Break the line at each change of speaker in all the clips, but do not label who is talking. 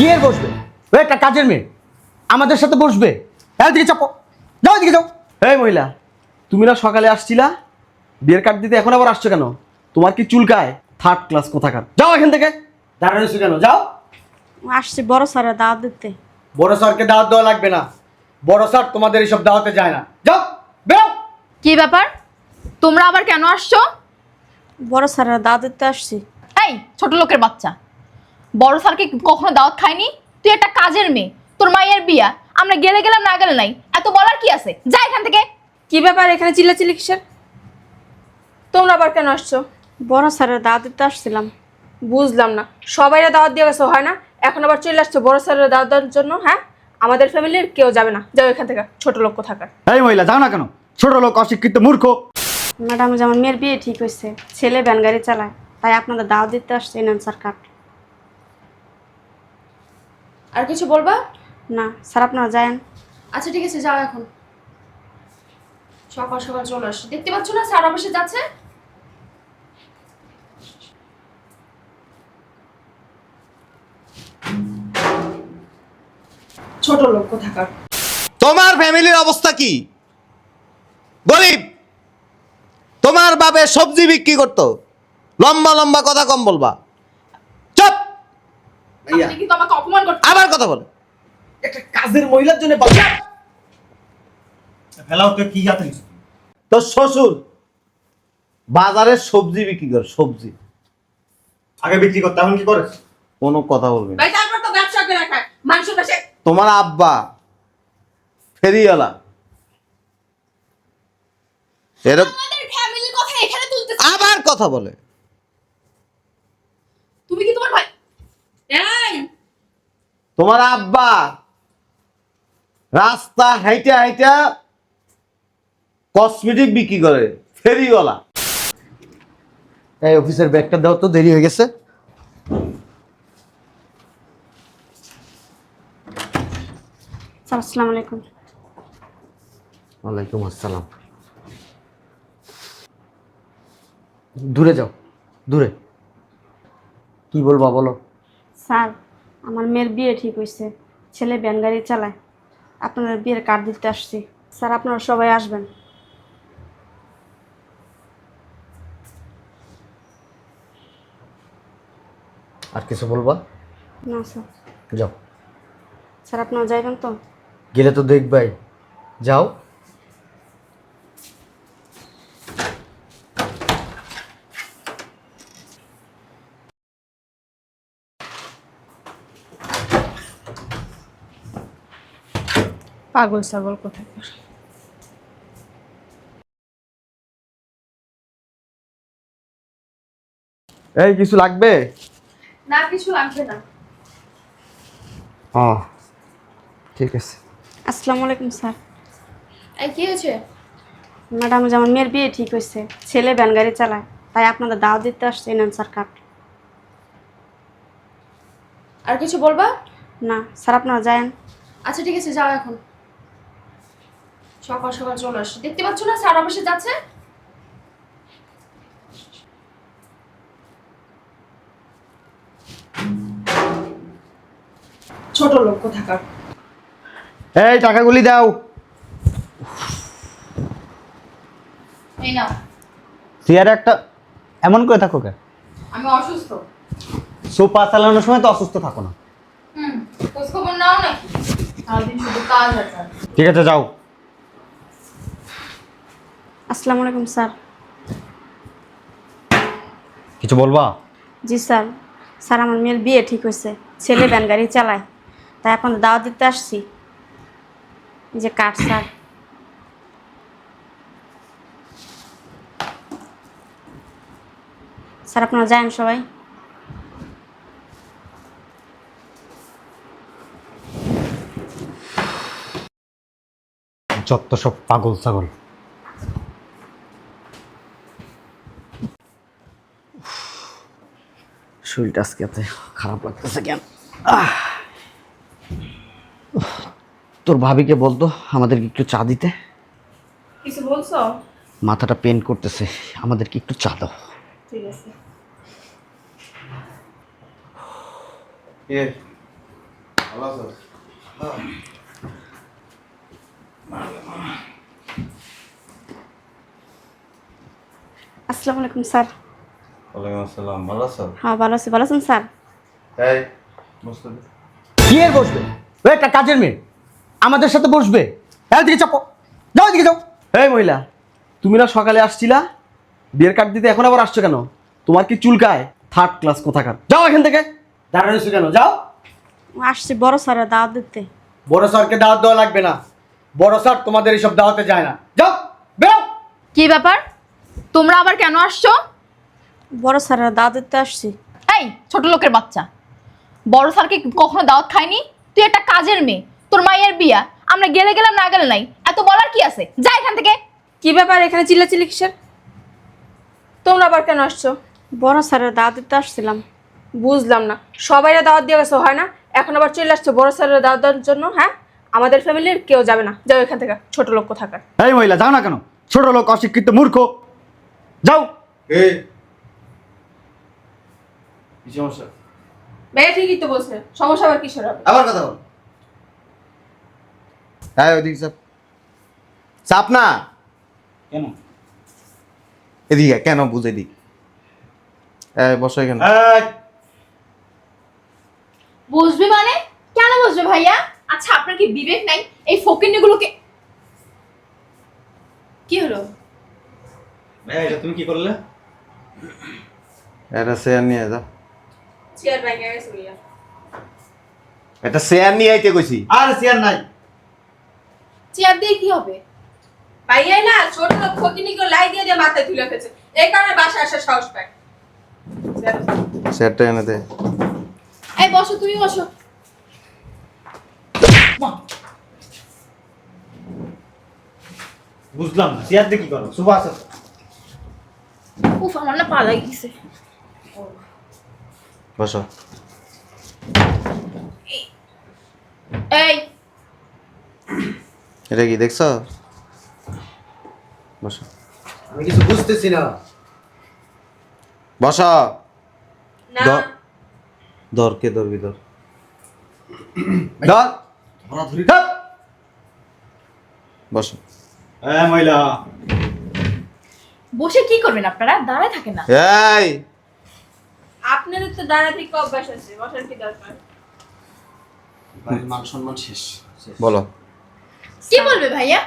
কি বসবে। ও একটা কাজের মেয়ে। আমাদের সাথে বসবে। হ্যাঁ দিকে চাপো। যাও দিকে যাও। এই মহিলা তুমি না সকালে আসছিলা? বিয়ের কার্ড দিতে এখন আবার আসছো কেন? তোমার কি চুলকায় থার্ড ক্লাস কোথাকার? যাও এখান থেকে। দাঁড়ানো কেন? যাও।
আসছি বড় স্যারের দাওয়াত দিতে।
বড় স্যারকে দাওয়াত দেওয়া লাগবে না। বড় স্যার তোমাদের এইসব দাওয়াতে যায় না। যাও বেরো।
কি ব্যাপার? তোমরা আবার কেন আসছো?
বড় স্যারের দাওয়াত দিতে আসছি।
এই ছোট লোকের বাচ্চা। বড় স্যারকে কখনো দাওয়াত খায়নি তুই একটা কাজের মেয়ে তোর মায়ের বিয়া আমরা গেলে গেলাম না গেলে নাই এত বলার কি আছে? যা এখান থেকে।
কি ব্যাপার এখানে চিল্লাচিল্লি কিসের? তোমরা আবার কেন আসছো?
বড় স্যারের দাওয়াত দিতে আসছিলাম।
বুঝলাম না সবাই দাওয়াত দিয়ে গেছো হয় না? এখন আবার চলে আসছো বড় স্যারের দাওয়াত দেওয়ার জন্য হ্যাঁ? আমাদের ফ্যামিলির কেউ যাবে না। যাও এখান থেকে ছোট লোক থাকার
এই মহিলা যাও না কেন? ছোট লোক অশিক্ষিত মূর্খ।
ম্যাডাম যেমন মেয়ের বিয়ে ঠিক হয়েছে ছেলে ভ্যান গাড়ি চালায় তাই আপনাদের দাওয়াত দিতে আসছে নেন স্যার কার্ড।
আর কিছু বলবা?
না স্যার আপনারা যায়েন।
আচ্ছা ঠিক আছে যাও এখন। সকাল সকাল চলে আসো। দেখতে পাচ্ছ না স্যার অফিসে যাচ্ছে? ছোট লোক থাকার
তোমার ফ্যামিলির অবস্থা কি? গরিব? তোমার বাপে সবজি বিক্রি করতো? লম্বা লম্বা কথা কম বলবা।
আপনি কিন্তু আমাকে অপমান করতে
আবার কথা বল।
একটা কাজের মহিলার জন্য বাচ্চা
ফেলাও তো কি হাতে
তোর শ্বশুর বাজারে সবজি বিক্রি করে সবজি।
আগে বিক্রি করতে এখন কি করে?
কোনো কথা বলবি না।
ভাই তারপর তো ব্যবসা করে মাংস
তোমার আব্বা ফেরিওয়ালা। এরকম
আমাদের ফ্যামিলির কথা এখানে তুলতে
আবার কথা বলে
তুমি কি তোমার ভাই
এই
তোমার আব্বা রাস্তা হাইটা হাইটা কসমেটিক বিক্রি করে ফেরিওয়ালা।
এই অফিসের ব্যাগটা দাও তো দেরি হয়ে গেছে।
স্যার আসসালামু আলাইকুম।
ওয়ালাইকুম আসসালাম। দূরে যাও দূরে। কি বলবা বলো?
স্যার আমার মেয়ের বিয়ে ঠিক হয়েছে ছেলে ভ্যান গাড়ি চালায়। আপনার বিয়ের কার্ড দিতে আসছি। স্যার আপনারা সবাই আসবেন।
আর কিছু বলবা?
না স্যার।
যাও।
স্যার আপনারা যাইবেন তো?
গেলে তো দেখবাই। যাও।
পাগল ছাগল কোথায়?
এই কিছু লাগবে?
না কিছু লাগবে না।
হ্যাঁ ঠিক আছে।
আসসালামু আলাইকুম স্যার।
এই কি হয়েছে?
ম্যাডাম যেমন মেয়ের বিয়ে ঠিক হয়েছে ছেলে ভ্যান গাড়ি চালায় তাই আপনাদের দাও দিতে আসছে নেন স্যার কার্ড।
আর কিছু বলবা?
না স্যার আপনারা যায়েন।
আচ্ছা ঠিক আছে যাও এখন। সকাল সকাল চলে আসো দেখতে পাচ্ছ না? স্যার অফিসে যাচ্ছে? ছোট লোক থাকার
এই টাকাগুলি দাও।
এই নাও।
চেয়ারে একটা এমন করে থাকো কে?
আমি অসুস্থ।
সোফা চালানোর সময় তো অসুস্থ থাকো না।
হুম খোঁজ খবর নাও নাকি? সারাদিন শুধু কাজ কাজ।
ঠিক আছে যাও।
আসসালামু আলাইকুম স্যার।
কিছু বলবা?
জি স্যার। স্যার আমার মেয়ের বিয়ে ঠিক হয়েছে। ছেলে ভ্যান গাড়ি চালায়। তাই আপনাদের দাওয়াত দিতে আসছি। এই যে কার্ড স্যার? স্যার আপনারা যান সবাই।
যত সব পাগল ছাগল। শরীরটা আজকে এত খারাপ লাগতেছে কেন? তোর ভাবিকে বলতো আমাদেরকে একটু চা দিতে।
কিছু বলছো?
মাথাটা পেন করতেছে আমাদেরকে একটু চা দাও।
ঠিক আছে।
আসসালামু আলাইকুম স্যার।
ওয়ালাইকুম আসসালাম ভালো আছো?
হ্যাঁ ভালো আছি। ভালো আছেন স্যার?
এই বসতে
কি এর বসবে? ওই একটা কাজের মেয়ে। আমাদের সাথে বসবে। হ্যাঁ দিকে চাপো। যাও দিকে যাও। এই মহিলা তুমি না সকালে আসছিলা? বিয়ের কার্ড দিতে এখন আবার আসছো কেন? তোমার কি চুলকায় থার্ড ক্লাস কোথাকার? যাও এখান থেকে। রয়েছো কেন? যাও।
আসছি বড় স্যারের দাওয়াত দিতে।
বড় স্যারকে দাওয়াত দেওয়া লাগবে না। বড় স্যার তোমাদের এইসব দাওয়াতে যায় না। যাও বেরো।
কি ব্যাপার? তোমরা আবার কেন আসছো?
বড় স্যারের দাওয়াত দিতে আসছি।
এই ছোট লোকের বাচ্চা। বড় স্যারকে কখনো দাওয়াত খায়নি? তুই একটা কাজের মেয়ে তোর মায়ের বিয়া। আমরা গেলে গেলাম না গেলে নাই। এত বলার কি আছে? যা এখান থেকে।
কি ব্যাপার এখানে চিল্লাচিল্লি কিসের? তোমরা আবার কেন আসছো?
বড় স্যারের দাওয়াত দিতে আসছিলাম।
বুঝলাম না। সবাইরা দাওয়াত দিয়ে গেছো হয় না? এখন আবার চলে আসছো বড় স্যারের দাওয়াত দেওয়ার জন্য হ্যাঁ? আমাদের ফ্যামিলির কেউ যাবে না। যাও এখান থেকে ছোট লোক কোথাকার।
এই মহিলা যাও না কেন? ছোট লোক অশিক্ষিত মূর্খ। যাও।
এই কি সমস্যা?
ভাইয়া ঠিকই তো বলছে সমস্যা আবার কিসের হবে?
আবার কথা বল। হ্যাঁ ওইদিকে চাপ। চাপ না?
কেন?
এদিকে কেন বুঝে দিক বসো এখানে।
বসবে মানে? কেন বসবে ভাইয়া? আচ্ছা আপনার কি বিবেক নাই? এই ফকিন্নিগুলোকে কি হলো?
ভাইয়া এটা তুমি কি করলে?
এটা চেয়ার নিয়ে যাও।
চেয়ার গেছে ভাইয়া
এটা চেয়ার নিয়ে আইতে কইছি।
আর চেয়ার নাই।
চেয়ার দিয়ে কি হবে?
ভাইয়াই না ছোট লোক লাই দিয়ে দিয়ে মাথায় তুলে ফেলছে। এই কারণে বাসা আসার সাহস পায়।
চেয়ারটা এনে দে।
এই বসো তুমি বসো।
বুঝলাম না চেয়ার দিয়ে কি করো? সুভা আছে তো।
উফ আমার না গেছে
বসো।
এই।
এটা কি দেখছ? বসো।
আমি কিছু বুঝতেছি না।
বসো।
না।
ধর। কে ধরবি ধর। ধর।
থাক।
বসো।
হ্যাঁ মহিলা।
বসে কি করবেন আপনারা? দাঁড়ায় থাকেন না।
এই
আপনাদের তো দাঁড়া থেকে অভ্যাস আছে বসার কি দরকার?
মান সম্মান শেষ
বলো।
কি বলবে ভাইয়া?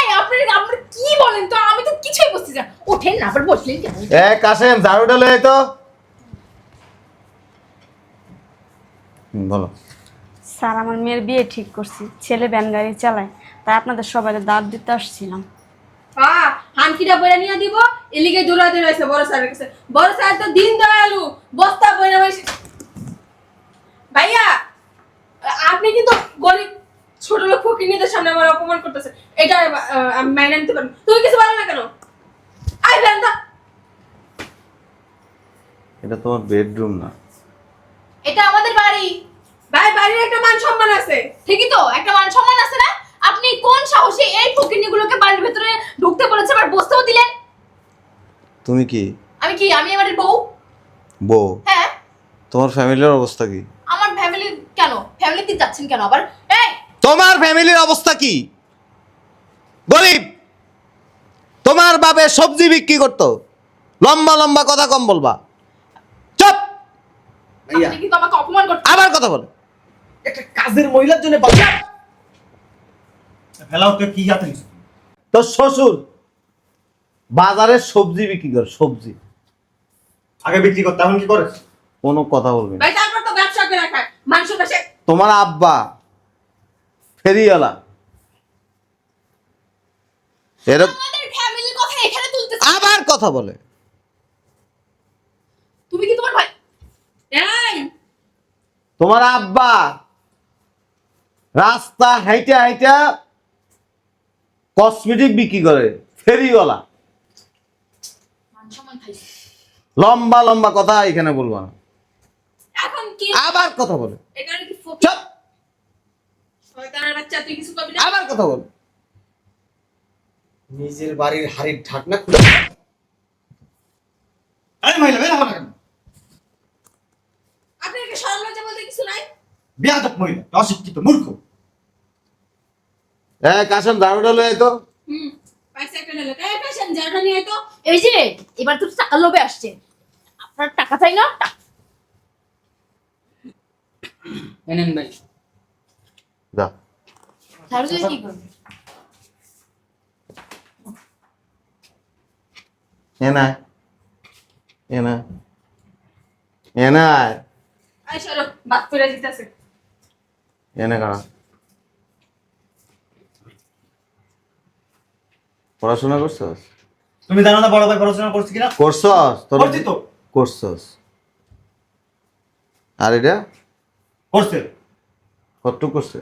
এই আপনারা কি বলেন তো? আমি তো কিছুই না। ওঠেন না আবার বসলেন কেন?
এ কাসেম ঝাড়ুটা লয়ে তো। বলো।
স্যার আমার মেয়ের বিয়ে ঠিক করছি। ছেলে ভ্যান গাড়ি চালায়। তাই আপনাদের সবাই দাঁত দিতে আসছিলাম।
হ্যাঁ হানকিটা বইরা নিয়ে দিব এলিগে দৌড়াতে রয়েছে বড় স্যারের কাছে বড় স্যার তো দিন দয়ালু বস্তা বইরা বসে। ভাইয়া আপনি কিন্তু গরিব ছোট লোক ফকিনীদের সামনে আমার অপমান করতেছে। এটা আমি মাইনে নিতে পারব তুমি কিছু বলো না কেন? আই বেন্দা।
এটা তোমার বেডরুম না।
এটা আমাদের বাড়ি।
ভাই বাড়ির একটা মান সম্মান আছে।
ঠিকই তো একটা মান সম্মান আছে না আপনি কোন সাহসে এই ফকিন্নিগুলোকে বাড়ির ভেতরে ঢুকতে বলেছে আবার বসতেও দিলেন
তুমি কি?
আমি কি আমি এবারের বউ?
বউ।
হ্যাঁ।
তোমার ফ্যামিলির অবস্থা কি?
আমার ফ্যামিলি কেন? ফ্যামিলিতে যাচ্ছেন কেন আবার? এই!
তোমার ফ্যামিলির অবস্থা কি? গরিব! তোমার বাপে সবজি বিক্রি করতো। লম্বা লম্বা কথা কম বলবা। চুপ!
ভাইয়া
আপনি কিন্তু আমাকে অপমান করছেন।
আবার কথা বলে।
একটা কাজের মহিলার জন্য বাচ্চা
ফেলাও তো কি হাতে নিছো।
তোর শ্বশুর বাজারে সবজি বিক্রি করে সবজি।
আগে বিক্রি করতে এখন কি করে?
কোনো কথা বলবে না।
ভাই তারপর তো ব্যবসা করে খায় মাংস বেশে
তোমার আব্বা ফেরিওয়ালা। এরকম
আমাদের ফ্যামিলির কথা এখানে তুলতে
আবার কথা বলে।
তুমি কি তোমার ভাই?
এই।
তোমার আব্বা রাস্তা হাইটা হাইটা কসমেটিক বিক্রি করে ফেরিওয়ালা। লম্বা লম্বা কথা এখানে বলব না। আবার কথা বলে। চুপ। আবার কথা বলে।
নিজের বাড়ির হাড়ির ঢাকনা খুলে
এই মহিলা বের হও না কেন?
আপনার কি শরম লজ্জা বলতে কিছু নাই?
বিয়াদব মহিলা অশিক্ষিত মূর্খ।
হ্যাঁ লয়ে তো।
এই যে এবার তো টাকা লোভে আসছে। আপনার টাকা চাই না?
এনেন ভাই।
যা
ঝাড়ু কি করবে?
এনা এনা এনা
আই সরো। বাদ করে দিতেছে।
এনে কারা পড়াশোনা করছস?
তুমি জানো না বড় ভাই পড়াশোনা করছি কিনা?
করছস? তোর
করছি তো।
করছস। আর এটা?
করছে।
কত করছে?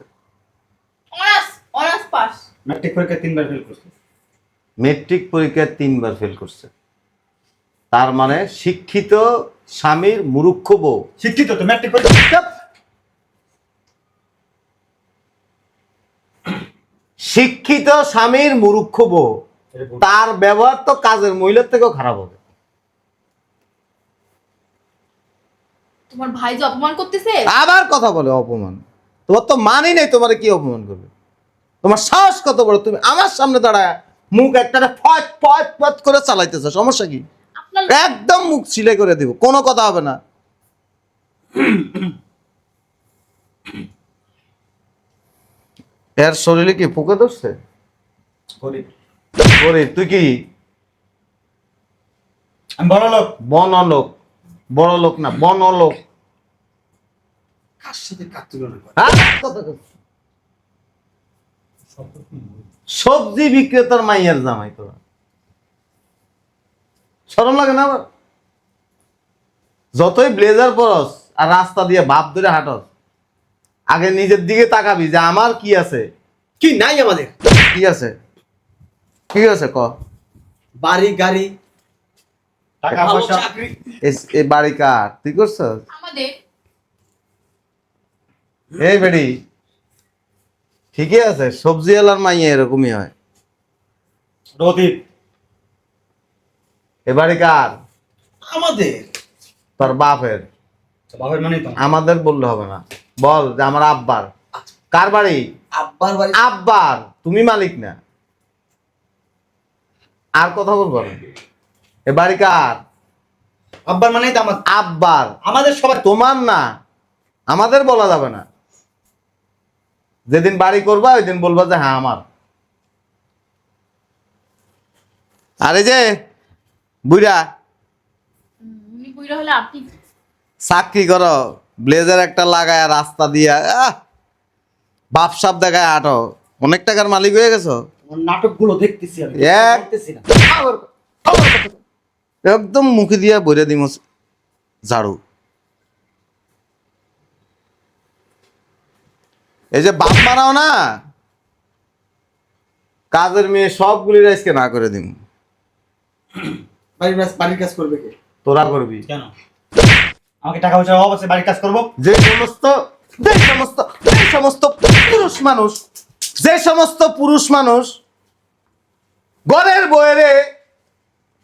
Honours honours pass.
ম্যাট্রিক পরীক্ষা তিনবার ফেল করছে।
মেট্রিক পরীক্ষায় তিনবার ফেল করছে। তার মানে শিক্ষিত স্বামীর মুরুক্ষ বউ।
শিক্ষিত তো ম্যাট্রিক পরীক্ষা
শিক্ষিত। স্বামীর মুরুক্ষ বউ। তার ব্যবহার তো কাজের মহিলার থেকেও খারাপ হবে।
তোমার ভাই যে অপমান করতেছে?
আবার কথা বলে অপমান। তোমার তো মানি নেই তোমার কি অপমান করবে। তোমার সাহস কত বড়? তুমি আমার সামনে দাঁড়ায় মুখ একটা ফট ফট ফট করে চালাইতেছ। সমস্যা কি? একদম মুখ সিলাই করে দিব। কোনো কথা হবে না। এর শরীরে কি পোকে ধরছে?
গরিব
তুই কি?
বড় লোক।
বন লোক বড় লোক না বন লোক
করে?
সবজি বিক্রেতার মাইয়ার জামাই তোরা সরম লাগে না আবার? যতই ব্লেজার পরস আর রাস্তা দিয়ে বাপ ধরে হাঁটস আগে নিজের দিকে তাকাবি যে আমার কি আছে?
কি নাই আমাদের?
কি আছে? কি আছে ক।
বাড়ি গাড়ি।
টাকা পয়সা।
চাকরি।
এস- এ বাড়ি কার? তুই করছস
আমাদের।
এই বেড়ি ঠিকই আছে সবজি এলার মাইয়া এরকমই হয়।
রদীপ।
এ বাড়ি কার?
আমাদের।
তোর বাপের।
বাবার মানে তো।
আমাদের বললে হবে না। বল যে আমার আব্বার। কার বাড়ি?
আব্বার বাড়ি।
আব্বার। তুমি মালিক না। আর কথা বলব না এ বাড়ি কার?
আব্বার মানে তো আমার
আব্বার।
আমাদের সবাই
তোমার না। আমাদের বলা যাবে না। যেদিন বাড়ি করবা ওই দিন বলবা যে হ্যাঁ আমার। আরে যে বুড়া
উনি বুইরা হলে আপনি
চাকরি করো ব্লেজার একটা লাগায় রাস্তা দিয়া আহ, বাপ সাপ দেখায় আটো। অনেক টাকার মালিক হয়ে গেছো?
নাটকগুলো দেখতেছি আমি। দেখতেছি না।
একদম মুখে দিয়া বইরে দিম ঝাড়ু। এই যে বাপ মারাও না কাজের মেয়ে সবগুলি আজকে না করে দিম।
বাড়ির কাজ বাড়ির কাজ করবে কে?
তোরা করবি।
কেন? আমাকে টাকা পয়সা অভাব আছে বাড়ির কাজ করব?
যে সমস্ত যে সমস্ত যে সমস্ত পুরুষ মানুষ যে সমস্ত পুরুষ মানুষ ঘরের বয়েরে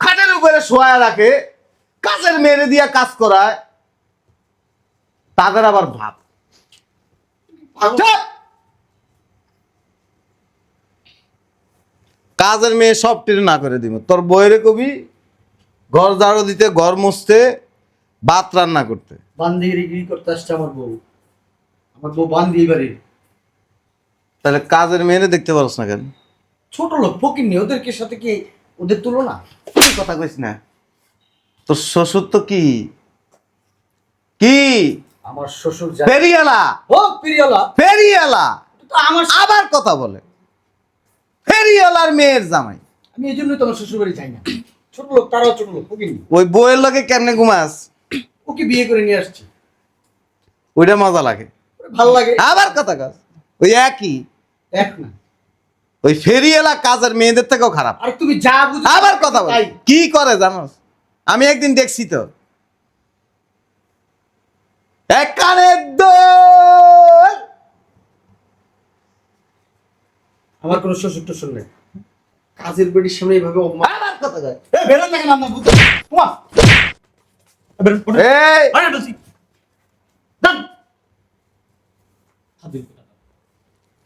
খাটের উপরে শোয়া রাখে কাজের মেরে দিয়া কাজ করায় তাদের আবার ভাব। কাজের মেয়ে সব টেনে না করে দিব। তোর বইয়েরে কবি ঘর ঝাড়ু দিতে ঘর মুছতে ভাত রান্না করতে।
বান্দিগিরি করতে আসছে আমার বউ। আমার বউ বান্দি বাড়ির
তাহলে কাজের মেয়েরে দেখতে পারস না কেন?
ছোট লোক ফকির নেই ওদেরকে সাথে কি ওদের তুলনা?
তুই কথা কইস না। তোর শ্বশুর তো কি? কি?
আমার শ্বশুর যা
ফেরিয়ালা
ও প্রিয়লা
ফেরিয়ালা
তো আমার
আবার কথা বলে। ফেরিয়ালার মেয়ের জামাই।
আমি এই জন্যই তোমার শ্বশুর বাড়ি যাই না। ছোট লোক তারাও ছোট লোক ফকির নেই।
ওই বইয়ের লগে কেমনে ঘুমাস?
ওকে বিয়ে করে নিয়ে আসছি।
ওইটা মজা লাগে।
ভালো লাগে।
আবার কথা কাজ ওই একই।
এক না।
ওই ফেরিয়ালা কাজের মেয়েদের থেকেও খারাপ।
আর তুমি যা বুঝো
আবার কথা বলে। কি করে জানোস আমি একদিন দেখছি তো। এক কানের দোল।
আমার কোনো শ্বশুর টশুর নেই। কাজের বাড়ির সামনে এইভাবে
আবার কথা কয়।
এ বেরোন না কেন বুঝতে বেরোন
এই।
আরে বলছি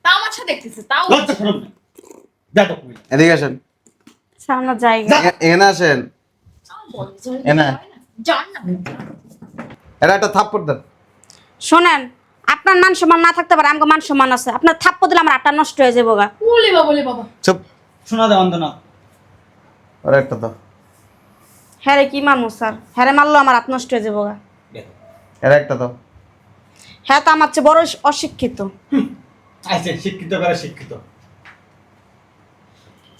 আমার দেখতেছে তাও
লজ্জা শরম নেই
এদিকে আসেন।
আমরা জায়গা।
এখানে আসেন। এটা একটা থাপ্পড় দেন।
শোনেন আপনার মান সম্মান না থাকতে পারে আমাকে মান সম্মান আছে। আপনার থাপ্পো দিলে আমার আটটা নষ্ট হয়ে যাব গা।
বলে বাবা বলে বাবা।
চুপ।
শোনা না
আর একটা দাও।
হ্যাঁ রে কি মারমু স্যার? হ্যাঁ রে মারলো আমার হাত নষ্ট হয়ে যাব গা।
একটা দাও।
হ্যাঁ তো আমার চেয়ে বড় অশিক্ষিত।
আচ্ছা শিক্ষিত করে শিক্ষিত।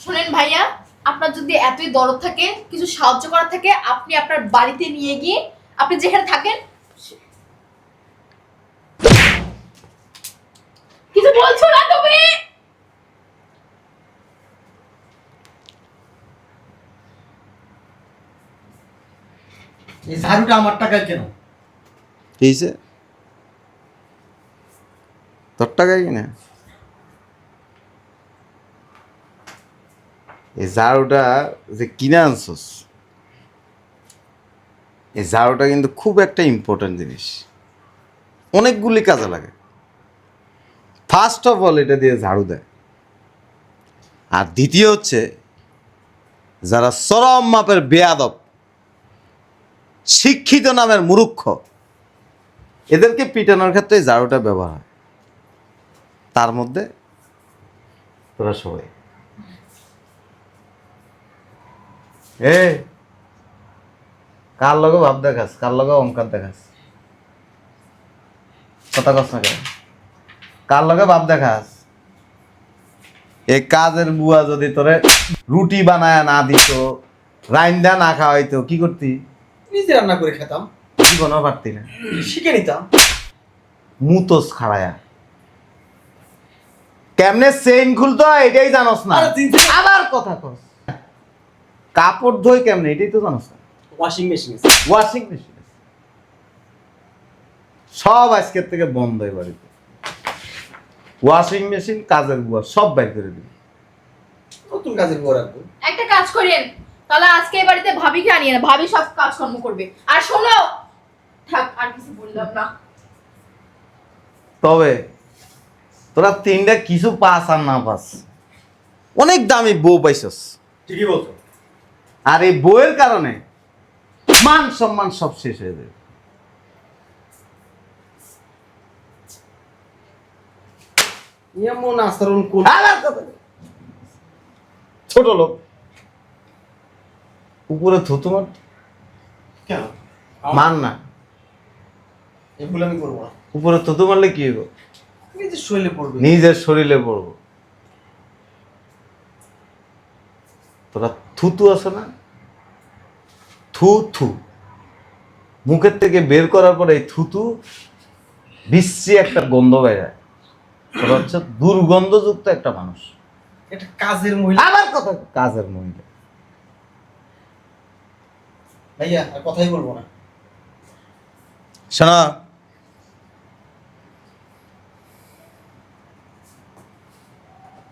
শুনেন ভাইয়া আপনার যদি এতই দরদ থাকে কিছু সাহায্য করার থাকে আপনি আপনার বাড়িতে নিয়ে গিয়ে আপনি যেখানে থাকেন কিছু বলছো না তুমি?
এই ঝাড়ুটা আমার টাকায় কেন?
হয়েছে তোর টাকায় কিনা? এই ঝাড়ুটা যে কিনে আনছস, এই ঝাড়ুটা কিন্তু খুব একটা ইম্পর্টেন্ট জিনিস। অনেকগুলি কাজে লাগে। ফার্স্ট অফ অল এটা দিয়ে ঝাড়ু দেয়। আর দ্বিতীয় হচ্ছে, যারা চরম মাপের বেয়াদব, শিক্ষিত নামের মুরুক্ষ এদেরকে পিটানোর ক্ষেত্রে ঝাড়ুটা ব্যবহার হয়। তার মধ্যে তোরা সবাই। এ কার লগে ভাব দেখাস? কার লগে অঙ্কার দেখাস? কথা কস না কেন? কার লগে ভাব দেখাস? এই কাজের বুয়া যদি তোরে রুটি বানায় না দিত রাইন্দা না খাওয়াইতো কি করতি?
নিজে রান্না করে খেতাম।
জীবনও পারতি না।
শিখে নিতাম।
মুতোস খাড়ায়া। কেমনে চেইন খুলতো? এটাই জানোস না। আবার কথা কস। কাপড় ধোয় কেমনে? এটাই তো জানোস না
ওয়াশিং মেশিন
ওয়াশিং মেশিন সব আজকের থেকে বন্ধ হয় বাড়িতে। ওয়াশিং মেশিন কাজের বুয়া সব বাইর করে দিবি।
নতুন কাজের বউ রাখব।
একটা কাজ করেন তাহলে আজকে এই বাড়িতে ভাবিকে আনিয়ে না ভাবি সব কাজকর্ম করবে। আর শোনো থাক আর কিছু বললাম না।
তবে তোরা তিনটা কিছু পাস আর না পাস। অনেক দামি বউ পাইছস।
ঠিকই বলছো।
আর এই বইয়ের কারণে মান সম্মান সব শেষ হয়ে যাবে
এমন আচরণ।
ছোট লোক। উপরে থুতু মার
কেন?
মান না।
এগুলো আমি করব না।
উপরে থুতু মারলে কি হইব?
নিজের শরীরে পড়বে।
নিজের শরীরে পড়ব। তোরা থুতু আছে না? থু থু মুখের থেকে বের করার পরে এই থুতু বিশ্রী একটা গন্ধ বেরায় তোরা হচ্ছে দুর্গন্ধযুক্ত একটা মানুষ।
এটা কাজের মহিলা।
আবার কথা কাজের মহিলা।
ভাইয়া আর কথাই বলব না।
শোনা।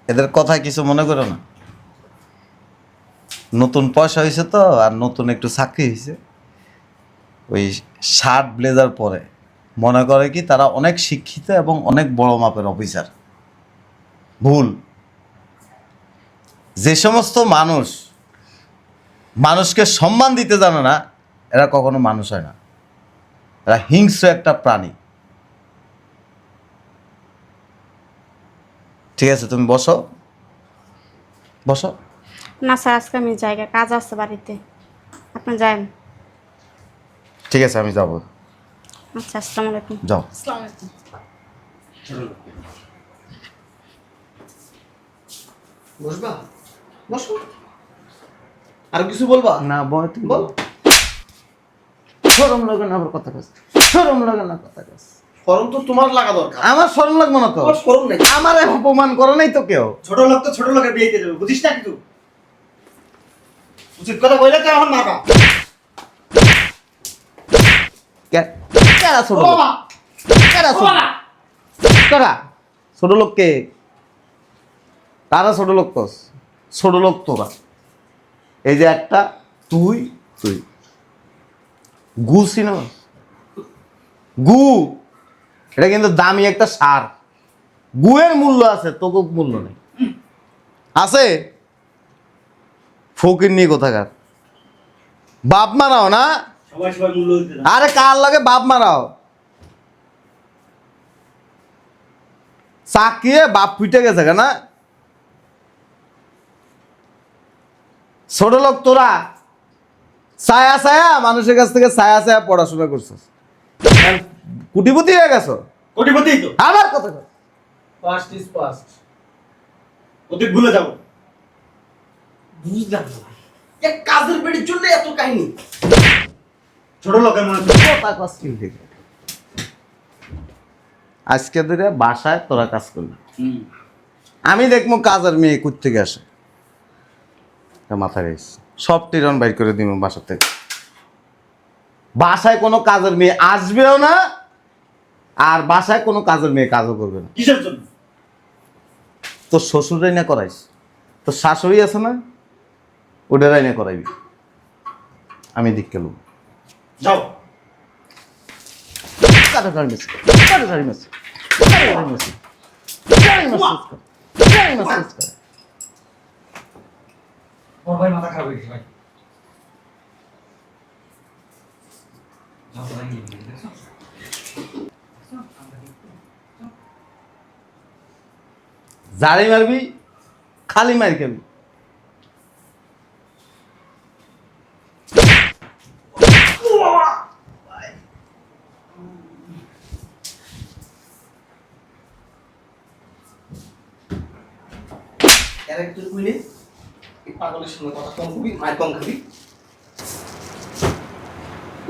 এদের কথায় কিছু মনে করো না। নতুন পয়সা হয়েছে তো, আর নতুন একটু চাকরি হয়েছে। ওই শার্ট ব্লেজার পরে। মনে করে কি, তারা অনেক শিক্ষিত এবং অনেক বড় মাপের অফিসার ভুল। যে সমস্ত মানুষ, মানুষকে সম্মান দিতে জানে না, এরা কখনো মানুষ হয় না। এরা হিংস্র একটা প্রাণী। ঠিক আছে, তুমি বসো। বসো।
না স্যার আজকে আমি জায়গা কাজ আছে বাড়িতে। আপনি যান।
ঠিক আছে আমি যাব।
আচ্ছা আসসালামু আলাইকুম।
যাও।
আসসালামু আলাইকুম।
বসবা? বসো আর কিছু বলবা?
না বল তুমি
বল।
সরম লাগে না আবার কথা কাজ সরম লাগে না কথা কাজ
ফরম তো তোমার লাগা দরকার।
আমার সরম লাগবো না তো?
ফরম নাই।
আমার অপমান করো নাই তো কেউ?
ছোট লোক তো ছোট লোকের বিয়েতে যাবে বুঝিস না কিছু উচিত কথা বললে তো এখন মারবা
কে- ছোট লোক? কারা ছোট কারা? ছোট লোক কে? কারা ছোট লোক কস? ছোট লোক তোরা। এই যে একটা তুই তুই। গু সিনেমা গু। এটা কিন্তু দামি একটা সার। গুয়ের মূল্য আছে তোকে মূল্য নেই। আছে? ফকির নিয়ে কোথাকার? বাপ মারাও না? আরে কার লাগে বাপ মারাও? চাকিয়ে বাপ পিটে গেছে কেন? ছোট লোক তোরা ছায়া ছায়া মানুষের কাছ থেকে ছায়া ছায়া পড়াশোনা করছিস। আর কুটিপুতি হয়ে গেছো?
কোটিপতি তো।
আবার কথা কয়।
পাস্ট ইজ পাস্ট অতীত ভুলে যাব।
বুঝলাম না। এক কাজের বেড়ির জন্য এত কাহিনী।
ছোট লোকের মনে হচ্ছে
কথা আজকে ধরে বাসায় তোরা কাজ করবি আমি দেখব কাজের মেয়ে কুত থেকে আসে মাথা রেস সব টিরন বাইর করে দিব বাসা থেকে। বাসায় কোনো কাজের মেয়ে আসবেও না আর বাসায় কোনো কাজের মেয়ে কাজও করবে না।
কিসের জন্য?
তোর শ্বশুরাই না করাইস। তোর শাশুড়ি আছে না? ওটারাই না করাইবি। আমি দিক কেলুম
যাও।
মেসে মেসে মেসে
ভাই মাথা ভাই?
জাড়ি মারবি খালি মার খাবি
ক্যারেক্টার কইলে এই পাগলের সঙ্গে কথা কম কবি মায়ের কম খাবি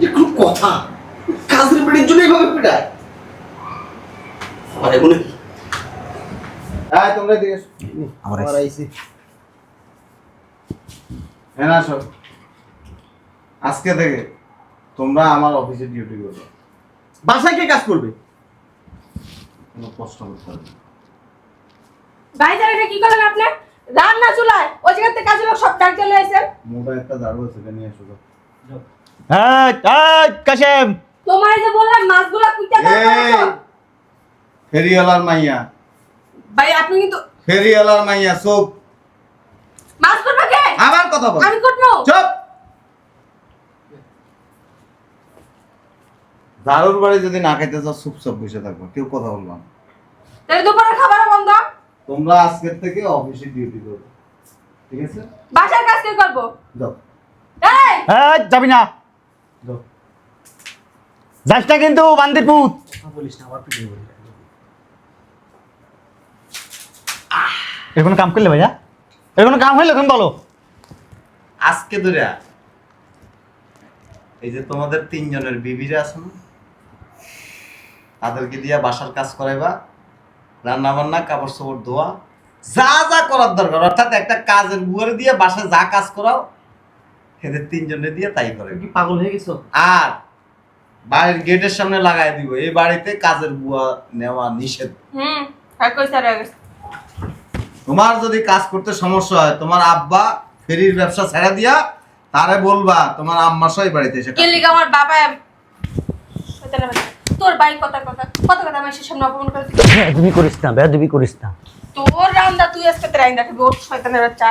একটু কথা। কাজের বেড়ির জন্য এইভাবে পিটায়। আরে মনে
হ্যাঁ তোমরা দিকে
আমার আইছি
হ্যাঁ আসো। আজকে থেকে তোমরা আমার অফিসে ডিউটি করবে।
বাসায় কে কাজ করবে?
কোনো কষ্ট করতে হবে
এটা কি করলেন আপনি? রান্না চুলায় ওই জায়গা থেকে কাজের লোক সব ডাক চলে আসেন।
মোটা একটা আছে এটা নিয়ে এসো তো।
কাশেম।
তোমার যে বললাম মাছগুলা কুইটা
ফেরিওয়ালার মাইয়া।
ভাই আপনি কিন্তু
ফেরিওয়ালার মাইয়া চোখ
মাছ করবে কে?
আবার কথা বল।
আমি করব।
চুপ। ঝাড়ুর বাড়ি যদি না খাইতে চাও চুপচাপ বসে থাকব কেউ কথা বলব না।
তাহলে দুপুরের খাবার বন্ধ।
তোমরা আজকের থেকে অফিসে ডিউটি করবে। ঠিক আছে?
বাসার কাজ কে করব?
যাও।
এই!
যাবি না।
যাও।
যাসটা কিন্তু বান্দির পুত। বলিস না আবার পিটিয়ে বলি। এর কোনো কাম করলে ভাইয়া? এর কোনো কাম হইলে এখন বলো।
আজকে ধরে এই যে তোমাদের তিনজনের বিবিরা আছে না তাদেরকে দিয়া বাসার কাজ করাইবা। রান্না বান্না কাপড় চোপড় ধোয়া যা যা করার দরকার। অর্থাৎ একটা কাজের বুয়ারে দিয়ে বাসায় যা কাজ করাও এদের তিনজনে দিয়ে তাই করে।
কি পাগল হয়ে গেছো?
আর বাড়ির গেটের সামনে লাগাই দিব। এই বাড়িতে কাজের বুয়া নেওয়া নিষেধ।
হুম কই স্যার
তোমার যদি কাজ করতে সমস্যা হয় তোমার আব্বা ফেরির ব্যবসা ছেড়ে দিয়া তারে বলবা তোমার আম্মা সই বাড়িতে এসে
আমার বাবা। তোর বাই কথা কথা কথা কথা আমার সামনে অপমান করে দিবি।
তুমি করিস না বেয়াদবি করিস না।
তোর রান্দা তুই আজকে খাবি ওর শয়তানের বাচ্চা।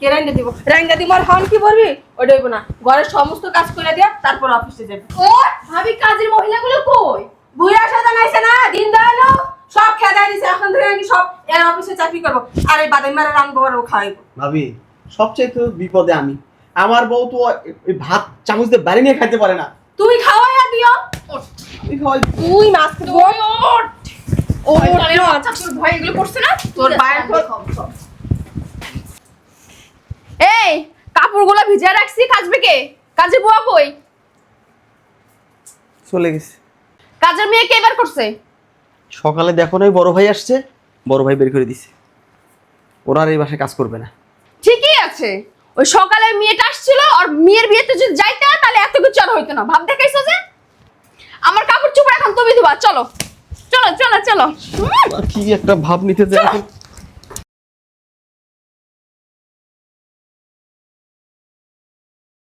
কে রান্দা দিব? রান্দা দিব আর হন কি বলবি? ওটা হইব না। ঘরের সমস্ত কাজ করে দিয়া তারপর অফিসে যাবি।
ও ভাবি কাজের মহিলাগুলো কই?
বুড়া শয়তান আইছে না দিন দয়ালো। সব খেদা দিছে এখন থেকে নাকি সব এর অফিসে চাকরি করব। আর এই বাদাম মারা রানবো আর ও খাওয়াইবো।
ভাবি সবচেয়ে তো বিপদে আমি। আমার বউ তো ভাত চামচ দিয়ে বাড়ি নিয়ে খাইতে পারে না।
তুমি খাওয়াইয়া দিও।
আমি খাওয়াই
তুই মাছ
তুই ওঠ! শয়তানের বাচ্চা, তোর ভয় এগুলো করছে না?
তোর বায়ের
এই কাপড়গুলো ভিজে রাখছি কাচবে কে? কাজে বুয়া কই?
চলে গেছে।
কাজের মেয়ে কে বের করছে?
সকালে দেখো নাই বড় ভাই আসছে বড় ভাই বের করে দিছে। ওরা আর এই বাসায় কাজ করবে না।
ঠিকই আছে। ওই সকালে মেয়েটা আসছিল আর মেয়ের বিয়েতে যদি যাইতে তাহলে এত কিছু আর হইতো না। ভাব দেখাইছো যে? আমার কাপড় চুপড় এখন তুমি ধোবা চলো। চলো চলো চলো।
কি একটা ভাব নিতে চাই এখন?